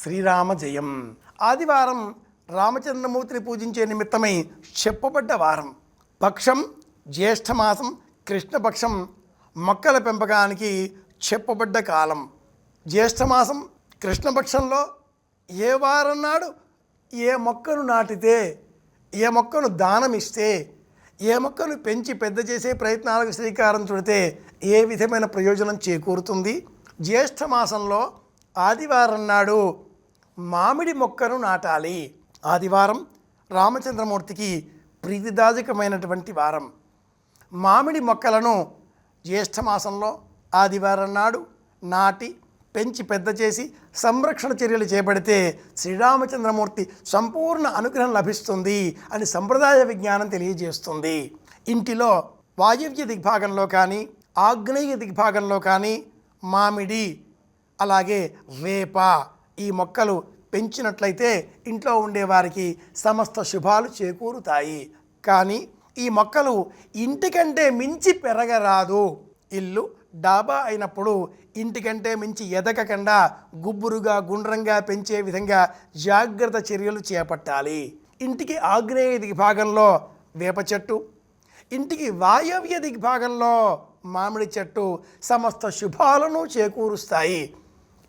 శ్రీరామ జయం ఆదివారం రామచంద్రమూర్తిని పూజించే నిమిత్తమై చెప్పబడ్డ వారం. పక్షం జ్యేష్ఠమాసం కృష్ణపక్షం మొక్కల పెంపకానికి చెప్పబడ్డ కాలం. జ్యేష్ఠమాసం కృష్ణపక్షంలో ఏ వారం నాడు ఏ మొక్కను నాటితే ఏ మొక్కను దానం ఇస్తే ఏ మొక్కను పెంచి పెద్ద చేసే ప్రయత్నాలకు శ్రీకారం చుడితే ఏ విధమైన ప్రయోజనం చేకూరుతుంది? జ్యేష్ఠ మాసంలో ఆదివారం నాడు మామిడి మొక్కను నాటాలి. ఆదివారం రామచంద్రమూర్తికి ప్రీతిదాజకమైనటువంటి వారం. మామిడి మొక్కలను జ్యేష్ఠ మాసంలో ఆదివారం నాడు నాటి పెంచి పెద్ద చేసి సంరక్షణ చర్యలు చేపడితే శ్రీరామచంద్రమూర్తి సంపూర్ణ అనుగ్రహం లభిస్తుంది అని సంప్రదాయ విజ్ఞానం తెలియజేస్తుంది. ఇంటిలో వాయువ్య దిగ్భాగంలో కానీ ఆగ్నేయ దిగ్భాగంలో కానీ మామిడి అలాగే వేప ఈ మొక్కలు పెంచినట్లయితే ఇంట్లో ఉండేవారికి సమస్త శుభాలు చేకూరుతాయి. కానీ ఈ మొక్కలు ఇంటికంటే మించి పెరగరాదు. ఇల్లు డాబా అయినప్పుడు ఇంటికంటే మించి ఎదగకుండా గుబ్బురుగా గుండ్రంగా పెంచే విధంగా జాగ్రత్త చర్యలు చేపట్టాలి. ఇంటికి ఆగ్నేయ దిగ్భాగంలో వేప చెట్టు ఇంటికి వాయవ్య దిగ్భాగంలో మామిడి చెట్టు సమస్త శుభాలను చేకూరుస్తాయి.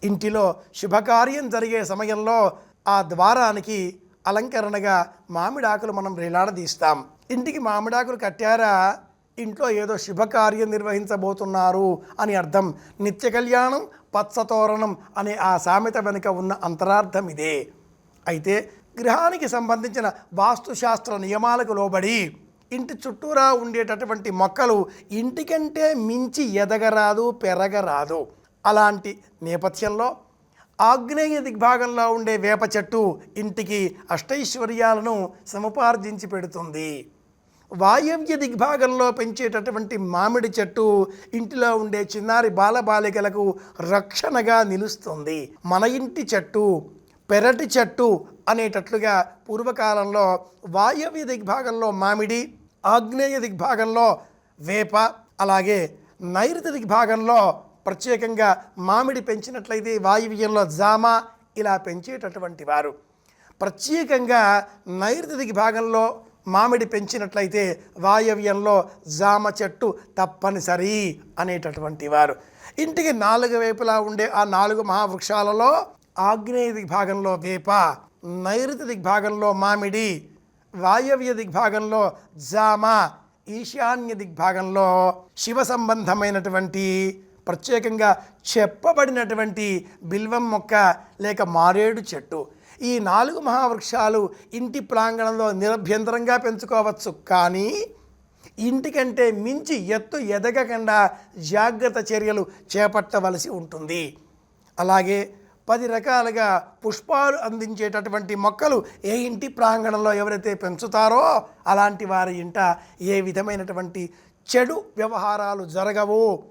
ఇంటిలో శుభకార్యం జరిగే సమయంలో ఆ ద్వారానికి అలంకరణగా మామిడాకులు మనం వేలాడదీస్తాం. ఇంటికి మామిడాకులు కట్టారా? ఇంట్లో ఏదో శుభకార్యం నిర్వహించబోతున్నారు అని అర్థం. నిత్య కళ్యాణం పచ్చతోరణం అనే ఆ సామెత వెనుక ఉన్న అంతరార్థం ఇదే. అయితే గృహానికి సంబంధించిన వాస్తుశాస్త్ర నియమాలకు లోబడి ఇంటి చుట్టూరా ఉండేటటువంటి మొక్కలు ఇంటికంటే మించి ఎదగరాదు పెరగరాదు. అలాంటి నేపథ్యంలో ఆగ్నేయ దిగ్భాగంలో ఉండే వేప చెట్టు ఇంటికి అష్టైశ్వర్యాలను సముపార్జించి పెడుతుంది. వాయవ్య దిగ్భాగంలో పెంచేటటువంటి మామిడి చెట్టు ఇంటిలో ఉండే చిన్నారి బాలబాలికలకు రక్షణగా నిలుస్తుంది. మన ఇంటి చెట్టు పెరటి చెట్టు అనేటట్లుగా పూర్వకాలంలో వాయవ్య దిగ్భాగంలో మామిడి ఆగ్నేయ దిగ్భాగంలో వేప అలాగే నైరుతి దిగ్భాగంలో ప్రత్యేకంగా మామిడి పెంచినట్లయితే వాయువ్యంలో జామ ఇలా పెంచేటటువంటి వారు. ప్రత్యేకంగా నైరుతి దిగ్భాగంలో మామిడి పెంచినట్లయితే వాయవ్యంలో జామ చెట్టు తప్పనిసరి అనేటటువంటి వారు. ఇంటికి నాలుగు వైపులా ఉండే ఆ నాలుగు మహావృక్షాలలో ఆగ్నేయ దిగ్భాగంలో వేప నైరుతి దిగ్భాగంలో మామిడి వాయవ్య దిగ్భాగంలో జామ ఈశాన్య దిగ్భాగంలో శివ సంబంధమైనటువంటి ప్రత్యేకంగా చెప్పబడినటువంటి బిల్వం మొక్క లేక మారేడు చెట్టు. ఈ నాలుగు మహావృక్షాలు ఇంటి ప్రాంగణంలో నిరభ్యంతరంగా పెంచుకోవచ్చు. కానీ ఇంటికంటే మించి ఎత్తు ఎదగకుండా జాగ్రత్త చర్యలు చేపట్టవలసి ఉంటుంది. అలాగే పది రకాలుగా పుష్పాలు అందించేటటువంటి మొక్కలు ఏ ఇంటి ప్రాంగణంలో ఎవరైతే పెంచుతారో అలాంటి వారి ఇంట ఏ విధమైనటువంటి చెడు వ్యవహారాలు జరగవు.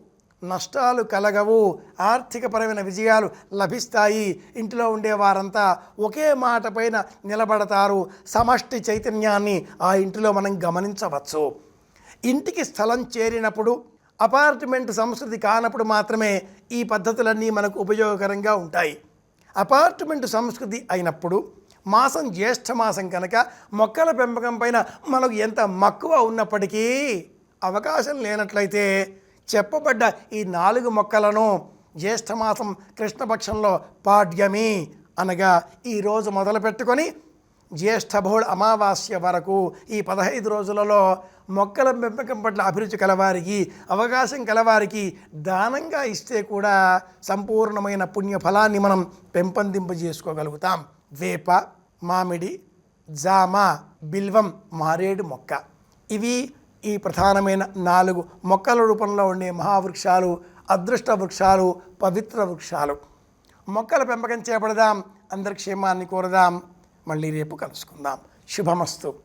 నష్టాలు కలగవు. ఆర్థికపరమైన విజయాలు లభిస్తాయి. ఇంటిలో ఉండే వారంతా ఒకే మాట పైన నిలబడతారు. సమష్టి చైతన్యాన్ని ఆ ఇంటిలో మనం గమనించవచ్చు. ఇంటికి స్థలం చేరినప్పుడు అపార్ట్మెంట్ సంస్కృతి కానప్పుడు మాత్రమే ఈ పద్ధతులన్నీ మనకు ఉపయోగకరంగా ఉంటాయి. అపార్ట్మెంట్ సంస్కృతి అయినప్పుడు మాసం జ్యేష్ఠ మాసం కనుక మొక్కల పెంపకం పైన మనకు ఎంత మక్కువ ఉన్నప్పటికీ అవకాశం లేనట్లయితే చెప్పబడ్డ ఈ నాలుగు మొక్కలను జ్యేష్ఠమాసం కృష్ణపక్షంలో పాడ్యమి అనగా ఈరోజు మొదలు పెట్టుకొని జ్యేష్ఠ అమావాస్య వరకు ఈ పదహైదు రోజులలో మొక్కల పెంపకం పట్ల అభిరుచి కలవారికి అవకాశం కలవారికి దానంగా ఇస్తే కూడా సంపూర్ణమైన పుణ్యఫలాన్ని మనం పెంపొందింపజేసుకోగలుగుతాం. వేప మామిడి జామ బిల్వం మారేడు మొక్క. ఇవి ఈ ప్రధానమైన నాలుగు మొక్కల రూపంలో ఉండే మహావృక్షాలు అదృష్ట వృక్షాలు పవిత్ర వృక్షాలు. మొక్కల పెంపకం చేపడదాం అందరి క్షేమాన్ని కోరదాం. మళ్ళీ రేపు కలుసుకుందాం. శుభమస్తు.